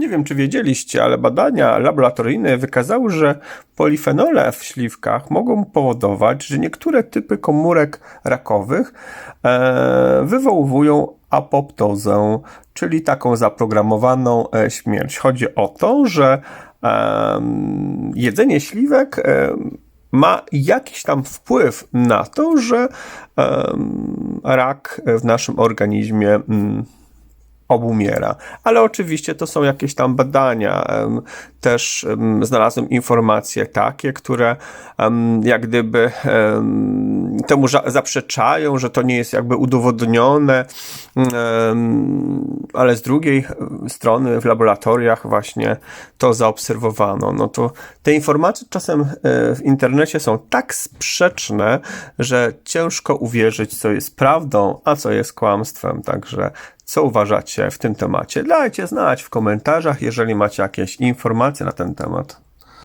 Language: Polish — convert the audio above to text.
Nie wiem, czy wiedzieliście, ale badania laboratoryjne wykazały, że polifenole w śliwkach mogą powodować, że niektóre typy komórek rakowych e, wywołują apoptozę, czyli taką zaprogramowaną e, śmierć. Chodzi o to, że jedzenie śliwek em, ma jakiś tam wpływ na to, że rak w naszym organizmie mm, obumiera. Ale oczywiście to są jakieś tam badania. Też em, znalazłem informacje takie, które jak gdyby em, temu zaprzeczają, że to nie jest jakby udowodnione, ale z drugiej strony w laboratoriach właśnie to zaobserwowano. No to te informacje czasem e, w internecie są tak sprzeczne, że ciężko uwierzyć, co jest prawdą, a co jest kłamstwem. Także co uważacie w tym temacie? Dajcie znać w komentarzach, jeżeli macie jakieś informacje na ten temat.